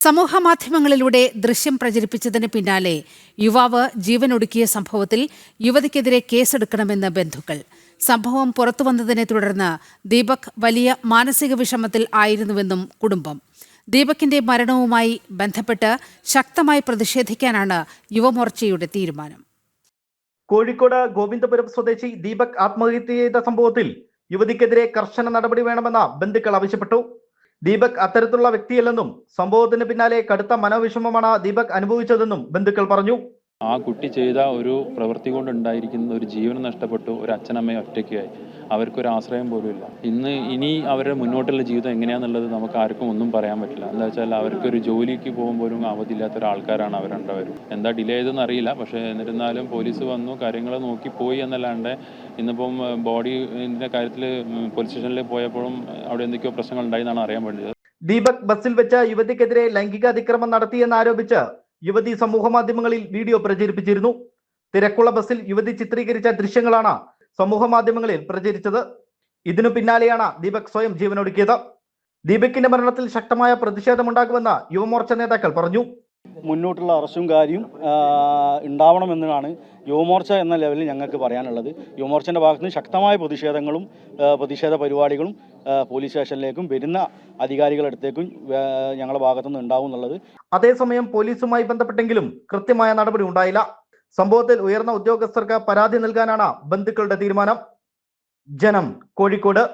സമൂഹ മാധ്യമങ്ങളിലൂടെ ദൃശ്യം പ്രചരിപ്പിച്ചതിന് പിന്നാലെ യുവാവ് ജീവനൊടുക്കിയ സംഭവത്തിൽ യുവതിക്കെതിരെ കേസെടുക്കണമെന്ന് ബന്ധുക്കൾ. സംഭവം പുറത്തുവന്നതിനെ തുടർന്ന് ദീപക് വലിയ മാനസിക വിഷമത്തിൽ ആയിരുന്നുവെന്നും കുടുംബം. ദീപകിന്റെ മരണവുമായി ബന്ധപ്പെട്ട് ശക്തമായി പ്രതിഷേധിക്കാനാണ് യുവമോർച്ചയുടെ തീരുമാനം. കോഴിക്കോട് ഗോവിന്ദപുരം സ്വദേശി ദീപക് ആത്മഹത്യ ചെയ്ത സംഭവത്തിൽ യുവതിക്കെതിരെ കർശന നടപടി വേണമെന്ന് ബന്ധുക്കൾ ആവശ്യപ്പെട്ടു. ദീപക് അത്തരത്തിലുള്ള വ്യക്തിയല്ലെന്നും സംഭവത്തിന് പിന്നാലെ കടുത്ത മനോവിഷമമാണ് ദീപക് അനുഭവിച്ചതെന്നും ബന്ധുക്കൾ പറഞ്ഞു ആ കുട്ടി ചെയ്ത ഒരു പ്രവൃത്തി കൊണ്ടുണ്ടായിരിക്കുന്ന ഒരു ജീവൻ നഷ്ടപ്പെട്ടു ഒരു അച്ഛനമ്മയെ ഒറ്റയ്ക്കായി. അവർക്കൊരു ആശ്രയം പോലും ഇല്ല. ഇന്ന് ഇനി അവരുടെ മുന്നോട്ടുള്ള ജീവിതം എങ്ങനെയാണെന്നുള്ളത് നമുക്ക് ആർക്കും ഒന്നും പറയാൻ പറ്റില്ല. എന്താ വെച്ചാൽ അവർക്കൊരു ജോലിക്ക് പോകുമ്പോഴും അവധിയില്ലാത്ത ഒരാൾക്കാരാണ് അവർ എന്താ ഡിലേ ചെയ്തെന്ന് അറിയില്ല. പക്ഷേ എന്നിരുന്നാലും പോലീസ് വന്നു കാര്യങ്ങൾ നോക്കി പോയി എന്നല്ലാണ്ട് ഇന്നിപ്പം ബോഡിന്റെ കാര്യത്തിൽ പോലീസ് സ്റ്റേഷനിൽ പോയപ്പോഴും അവിടെ എന്തൊക്കെയോ പ്രശ്നങ്ങൾ ഉണ്ടായി എന്നാണ് അറിയാൻ വേണ്ടത് ദീപക് ബസ്സിൽ വെച്ച യുവതിക്കെതിരെ ലൈംഗിക അതിക്രമം നടത്തിയെന്നാരോപിച്ച് യുവതി സമൂഹ മാധ്യമങ്ങളിൽ വീഡിയോ പ്രചരിപ്പിച്ചിരുന്നു. തിരക്കുള്ള ബസ്സിൽ യുവതി ചിത്രീകരിച്ച ദൃശ്യങ്ങളാണ് സമൂഹ മാധ്യമങ്ങളിൽ പ്രചരിച്ചത്. ഇതിനു പിന്നാലെയാണ് ദീപക് സ്വയം ജീവനൊടുക്കിയത്. ദീപക്കിന്റെ മരണത്തിൽ ശക്തമായ പ്രതിഷേധമുണ്ടാകുമെന്ന് യുവമോർച്ച നേതാക്കൾ പറഞ്ഞു. മുന്നോട്ടുള്ള അറസ്റ്റും കാര്യം ഉണ്ടാവണമെന്നാണ് യുവമോർച്ച എന്ന ലെവലിൽ ഞങ്ങൾക്ക് പറയാനുള്ളത്. യുവമോർച്ചന്റെ ഭാഗത്ത് നിന്ന് ശക്തമായ പ്രതിഷേധങ്ങളും പ്രതിഷേധ പരിപാടികളും പോലീസ് സ്റ്റേഷനിലേക്കും വരുന്ന അധികാരികളടുത്തേക്കും ഞങ്ങളുടെ ഭാഗത്തു നിന്ന് ഉണ്ടാവും എന്നുള്ളത്. അതേസമയം പോലീസുമായി ബന്ധപ്പെട്ടെങ്കിലും കൃത്യമായ നടപടി ഉണ്ടായില്ല. സംഭവത്തിൽ ഉയർന്ന ഉദ്യോഗസ്ഥർക്ക് പരാതി നൽകാനാണ് ബന്ധുക്കളുടെ തീരുമാനം. ജനം കോഴിക്കോട്.